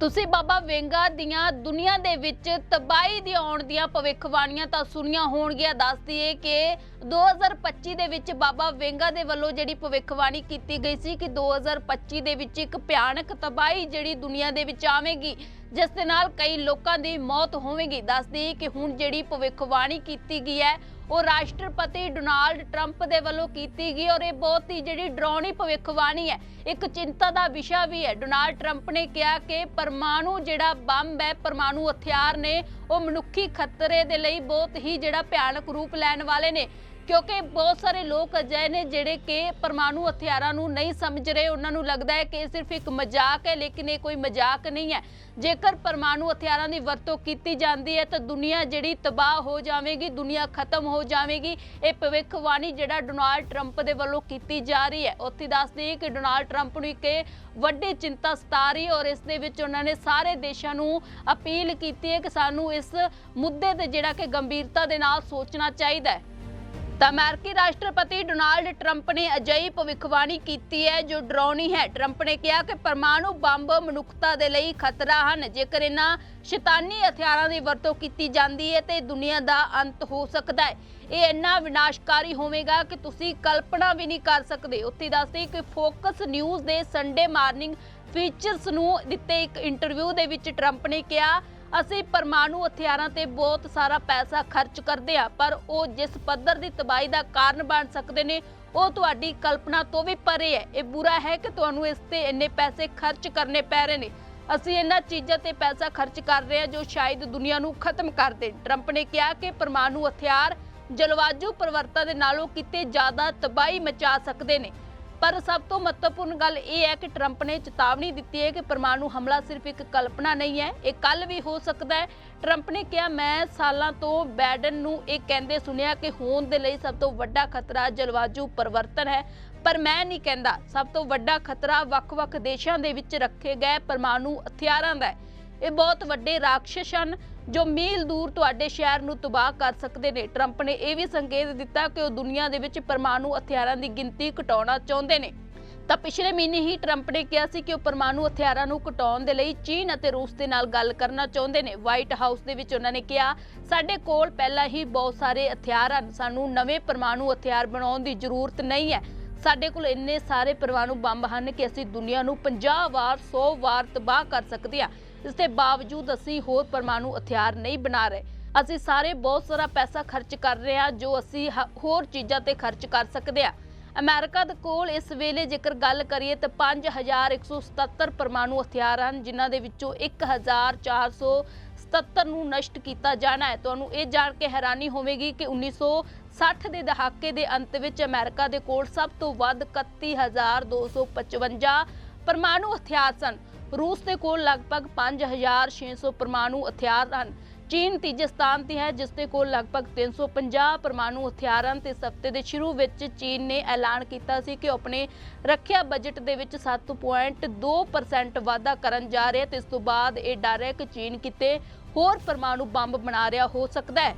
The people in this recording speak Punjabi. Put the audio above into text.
ਤੁਸੀਂ ਬਾਬਾ ਵੇਂਗਾ ਦੀਆਂ ਦੁਨੀਆ ਦੇ ਵਿੱਚ ਤਬਾਹੀ ਦੀ ਆਉਣ ਦੀਆਂ ਭਵਿੱਖਬਾਣੀਆਂ ਤਾਂ ਸੁਣੀਆਂ ਹੋਣਗੀਆਂ। ਦੱਸ ਦਈਏ ਕਿ 2025 ਦੇ ਵਿੱਚ ਬਾਬਾ ਵੇਂਗਾ ਦੇ ਵੱਲੋਂ ਜਿਹੜੀ ਭਵਿੱਖਬਾਣੀ ਕੀਤੀ ਗਈ ਸੀ ਕਿ 2025 ਦੇ ਵਿੱਚ ਇੱਕ ਭਿਆਨਕ ਤਬਾਹੀ ਜਿਹੜੀ ਦੁਨੀਆ ਦੇ ਵਿੱਚ ਆਵੇਗੀ, ਜਿਸ ਦੇ ਨਾਲ ਕਈ ਲੋਕਾਂ ਦੀ ਮੌਤ ਹੋਵੇਗੀ। ਦੱਸ ਦਈਏ ਕਿ ਹੁਣ ਜਿਹੜੀ ਭਵਿੱਖਬਾਣੀ ਕੀਤੀ ਗਈ ਹੈ ਉਹ ਰਾਸ਼ਟਰਪਤੀ ਡੋਨਾਲਡ ਟਰੰਪ ਦੇ ਵੱਲੋਂ ਕੀਤੀ ਗਈ ਔਰ ਇਹ ਬਹੁਤ ਹੀ ਜਿਹੜੀ ਡਰਾਉਣੀ ਭਵਿੱਖਬਾਣੀ ਹੈ, ਇੱਕ ਚਿੰਤਾ ਦਾ ਵਿਸ਼ਾ ਵੀ ਹੈ। ਡੋਨਾਲਡ ਟਰੰਪ ਨੇ ਕਿਹਾ ਕਿ ਪਰਮਾਣੂ ਜਿਹੜਾ ਬੰਬ ਹੈ, ਪਰਮਾਣੂ ਹਥਿਆਰ ਨੇ, ਉਹ ਮਨੁੱਖੀ ਖਤਰੇ ਦੇ ਲਈ ਬਹੁਤ ਹੀ ਜਿਹੜਾ ਭਿਆਨਕ ਰੂਪ ਲੈਣ ਵਾਲੇ ਨੇ। ਕਿਉਂਕਿ ਬਹੁਤ ਸਾਰੇ ਲੋਕ ਅਜਿਹੇ ਨੇ ਜਿਹੜੇ ਕਿ ਪਰਮਾਣੂ ਹਥਿਆਰਾਂ ਨੂੰ ਨਹੀਂ ਸਮਝ ਰਹੇ। ਉਹਨਾਂ ਨੂੰ ਲੱਗਦਾ ਹੈ ਕਿ ਇਹ ਸਿਰਫ ਇੱਕ ਮਜ਼ਾਕ ਹੈ, ਲੇਕਿਨ ਇਹ ਕੋਈ ਮਜ਼ਾਕ ਨਹੀਂ ਹੈ। ਜੇਕਰ ਪਰਮਾਣੂ ਹਥਿਆਰਾਂ ਦੀ ਵਰਤੋਂ ਕੀਤੀ ਜਾਂਦੀ ਹੈ, ਤਾਂ ਦੁਨੀਆ ਜਿਹੜੀ ਤਬਾਹ ਹੋ ਜਾਵੇਗੀ, ਦੁਨੀਆ ਖਤਮ ਹੋ ਜਾਵੇਗੀ। ਇਹ ਭਵਿੱਖਬਾਣੀ ਜਿਹੜਾ ਡੋਨਾਲਡ ਟਰੰਪ ਦੇ ਵੱਲੋਂ ਕੀਤੀ ਜਾ ਰਹੀ ਹੈ, ਉੱਥੇ ਦੱਸਦੇ ਕਿ ਡੋਨਾਲਡ ਟਰੰਪ ਨੂੰ ਇੱਕ ਵੱਡੀ ਚਿੰਤਾ ਸਤਾ ਰਹੀ ਔਰ ਇਸ ਦੇ ਵਿੱਚ ਉਹਨਾਂ ਨੇ ਸਾਰੇ ਦੇਸ਼ਾਂ ਨੂੰ ਅਪੀਲ ਕੀਤੀ ਹੈ ਕਿ ਸਾਨੂੰ ਇਸ ਮੁੱਦੇ ਤੇ ਜਿਹੜਾ ਕਿ ਗੰਭੀਰਤਾ ਦੇ ਨਾਲ ਸੋਚਣਾ ਚਾਹੀਦਾ ਹੈ। ਤਾਂ ਅਮਰੀਕੀ ਰਾਸ਼ਟਰਪਤੀ ਡੋਨਾਲਡ ਟਰੰਪ ਨੇ ਅਜਿਹੀ ਭਵਿੱਖਬਾਣੀ ਕੀਤੀ ਹੈ ਜੋ ਡਰਾਉਣੀ ਹੈ। ਟਰੰਪ ਨੇ ਕਿਹਾ ਕਿ ਪਰਮਾਣੂ ਬੰਬ ਮਨੁੱਖਤਾ ਦੇ ਲਈ ਖਤਰਾ ਹਨ। ਜੇਕਰ ਇਹਨਾਂ ਸ਼ੈਤਾਨੀ ਹਥਿਆਰਾਂ ਦੀ ਵਰਤੋਂ ਕੀਤੀ ਜਾਂਦੀ ਹੈ, ਤੇ ਦੁਨੀਆ ਦਾ ਅੰਤ ਹੋ ਸਕਦਾ ਹੈ। ਇਹ ਇੰਨਾ ਵਿਨਾਸ਼ਕਾਰੀ ਹੋਵੇਗਾ ਕਿ ਤੁਸੀਂ ਕਲਪਨਾ ਵੀ ਨਹੀਂ ਕਰ ਸਕਦੇ। ਉੱਥੇ ਦੱਸਦੇ ਕਿ ਫੋਕਸ ਨਿਊਜ਼ ਦੇ ਸੰਡੇ ਮਾਰਨਿੰਗ ਫੀਚਰਸ ਨੂੰ ਦਿੱਤੇ ਇੱਕ ਇੰਟਰਵਿਊ ਦੇ ਵਿੱਚ ਟਰੰਪ ਨੇ ਕਿਹਾ ਅਸੀਂ ਪਰਮਾਣੂ ਹਥਿਆਰਾਂ ਤੇ ਬਹੁਤ ਸਾਰਾ ਪੈਸਾ ਖਰਚ ਕਰਦੇ ਆ ਪਰ ਉਹ ਜਿਸ ਪੱਧਰ ਦੀ ਤਬਾਹੀ ਦਾ ਕਾਰਨ ਬਣ ਸਕਦੇ ਨੇ, ਉਹ ਤੁਹਾਡੀ ਕਲਪਨਾ ਤੋਂ ਵੀ ਪਰੇ ਹੈ। ਇਹ ਬੁਰਾ ਹੈ ਕਿ ਤੁਹਾਨੂੰ ਇਸ ਤੇ ਇੰਨੇ ਪੈਸੇ ਖਰਚ ਕਰਨੇ ਪੈ ਰਹੇ ਨੇ। ਅਸੀਂ ਇਹਨਾਂ ਚੀਜ਼ਾਂ ਤੇ ਪੈਸਾ ਖਰਚ ਕਰ ਰਹੇ ਹਾਂ ਜੋ ਸ਼ਾਇਦ ਦੁਨੀਆ ਨੂੰ ਖਤਮ ਕਰ ਦੇਣ। ਟਰੰਪ ਨੇ ਕਿਹਾ ਕਿ ਪਰਮਾਣੂ ਹਥਿਆਰ ਜਲਵਾਯੂ ਪਰਿਵਰਤਨ ਦੇ ਨਾਲੋਂ ਕਿਤੇ ਜ਼ਿਆਦਾ ਤਬਾਹੀ ਮਚਾ ਸਕਦੇ ਨੇ। ਪਰ ਸਭ ਤੋਂ ਮਹੱਤਵਪੂਰਨ ਗੱਲ ਇਹ ਹੈ ਕਿ ਟਰੰਪ ਨੇ ਚੇਤਾਵਨੀ ਦਿੱਤੀ ਹੈ ਕਿ ਪਰਮਾਣੂ ਹਮਲਾ ਸਿਰਫ ਇੱਕ ਕਲਪਨਾ ਨਹੀਂ ਹੈ, ਇਹ ਕੱਲ ਵੀ ਹੋ ਸਕਦਾ ਹੈ। ਟਰੰਪ ਨੇ ਕਿਹਾ, ਮੈਂ ਸਾਲਾਂ ਤੋਂ ਬੈਡਨ ਨੂੰ ਇਹ ਕਹਿੰਦੇ ਸੁਣਿਆ ਕਿ ਹੋਣ ਦੇ ਲਈ ਸਭ ਤੋਂ ਵੱਡਾ ਖਤਰਾ ਜਲਵਾਯੂ ਪਰਿਵਰਤਨ ਹੈ। ਪਰ ਮੈਂ ਨਹੀਂ ਕਹਿੰਦਾ, ਸਭ ਤੋਂ ਵੱਡਾ ਖਤਰਾ ਵੱਖ-ਵੱਖ ਦੇਸ਼ਾਂ ਦੇ ਵਿੱਚ ਰੱਖੇ ਗਏ ਪਰਮਾਣੂ ਹਥਿਆਰਾਂ ਦਾ ਹੈ। ਇਹ ਬਹੁਤ ਵੱਡੇ ਰਾਖਸ਼ ਹਨ ਜੋ ਮੀਲ ਦੂਰ ਤੁਹਾਡੇ ਸ਼ਹਿਰ ਨੂੰ ਤਬਾਹ ਕਰ ਸਕਦੇ ਨੇ। ਟਰੰਪ ਨੇ ਇਹ ਵੀ ਸੰਕੇਤ ਦਿੱਤਾ ਕਿ ਉਹ ਦੁਨੀਆ ਦੇ ਵਿੱਚ ਪਰਮਾਣੂ ਹਥਿਆਰਾਂ ਦੀ ਗਿਣਤੀ ਘਟਾਉਣਾ ਚਾਹੁੰਦੇ ਨੇ। ਤਾਂ ਪਿਛਲੇ ਮਹੀਨੇ ਹੀ ਟਰੰਪ ਨੇ ਕਿਹਾ ਸੀ ਕਿ ਉਹ ਪਰਮਾਣੂ ਹਥਿਆਰਾਂ ਨੂੰ ਘਟਾਉਣ ਦੇ ਲਈ ਚੀਨ ਅਤੇ ਰੂਸ ਦੇ ਨਾਲ ਗੱਲ ਕਰਨਾ ਚਾਹੁੰਦੇ ਨੇ। ਵਾਈਟ ਹਾਊਸ ਦੇ ਵਿੱਚ ਉਹਨਾਂ ਨੇ ਕਿਹਾ, ਸਾਡੇ ਕੋਲ ਪਹਿਲਾਂ ਹੀ ਬਹੁਤ ਸਾਰੇ ਹਥਿਆਰ ਹਨ। ਸਾਨੂੰ ਨਵੇਂ ਪਰਮਾਣੂ ਹਥਿਆਰ ਬਣਾਉਣ ਦੀ ਜ਼ਰੂਰਤ ਨਹੀਂ ਹੈ। ਸਾਡੇ ਕੋਲ ਇੰਨੇ ਸਾਰੇ ਪਰਮਾਣੂ ਬੰਬ ਹਨ ਕਿ ਅਸੀਂ ਦੁਨੀਆ ਨੂੰ 50 ਵਾਰ 100 ਵਾਰ ਤਬਾਹ ਕਰ ਸਕਦੇ ਹਾਂ। ਇਸ ਦੇ ਬਾਵਜੂਦ ਅਸੀਂ ਹੋਰ ਪਰਮਾਣੂ ਹਥਿਆਰ ਨਹੀਂ ਬਣਾ ਰਹੇ। ਅਸੀਂ ਸਾਰੇ ਬਹੁਤ ਸਾਰਾ ਪੈਸਾ ਖਰਚ ਕਰ ਰਹੇ ਹਾਂ ਜੋ ਅਸੀਂ ਹ- ਹੋਰ ਚੀਜ਼ਾਂ ਤੇ ਖਰਚ ਕਰ ਸਕਦੇ ਹਾਂ। ਅਮਰੀਕਾ ਦੇ ਕੋਲ ਇਸ ਵੇਲੇ ਜੇਕਰ ਗੱਲ ਕਰੀਏ ਤਾਂ 5177 ਪਰਮਾਣੂ ਹਥਿਆਰ ਹਨ, ਜਿਨ੍ਹਾਂ ਦੇ ਵਿੱਚੋਂ 1477 ਨੂੰ ਨਸ਼ਟ ਕੀਤਾ ਜਾਣਾ ਹੈ। ਤੁਹਾਨੂੰ ਇਹ ਜਾਣ ਕੇ ਹੈਰਾਨੀ ਹੋਵੇਗੀ ਕਿ 1960 ਦੇ ਦਹਾਕੇ ਦੇ ਅੰਤ ਵਿੱਚ ਅਮਰੀਕਾ ਦੇ ਕੋਲ ਸਭ ਤੋਂ ਵੱਧ 31255 ਪਰਮਾਣੂ ਹਥਿਆਰ ਸਨ। ਰੂਸ ਦੇ ਕੋਲ ਲਗਭਗ 5600 ਪਰਮਾਣੂ ਹਥਿਆਰ ਹਨ। ਚੀਨ ਤੀਜੇ ਸਥਾਨ ਤੇ ਹੈ, ਜਿਸ ਦੇ ਕੋਲ ਲਗਭਗ 350 ਪਰਮਾਣੂ ਹਥਿਆਰ ਤੇ ਇਸ ਹਫ਼ਤੇ ਦੇ ਸ਼ੁਰੂ ਵਿੱਚ ਚੀਨ ਨੇ ਐਲਾਨ ਕੀਤਾ ਸੀ ਕਿ ਉਹ ਆਪਣੇ ਰੱਖਿਆ ਬਜਟ ਦੇ ਵਿੱਚ 7.2% ਵਾਧਾ ਕਰਨ ਜਾ ਰਿਹਾ ਤੇ ਇਸ ਤੋਂ ਬਾਅਦ ਇਹ ਡਰ ਹੈ ਕਿ ਚੀਨ ਕਿਤੇ ਹੋਰ ਪਰਮਾਣੂ ਬੰਬ ਬਣਾ ਰਿਹਾ ਹੋ ਸਕਦਾ ਹੈ।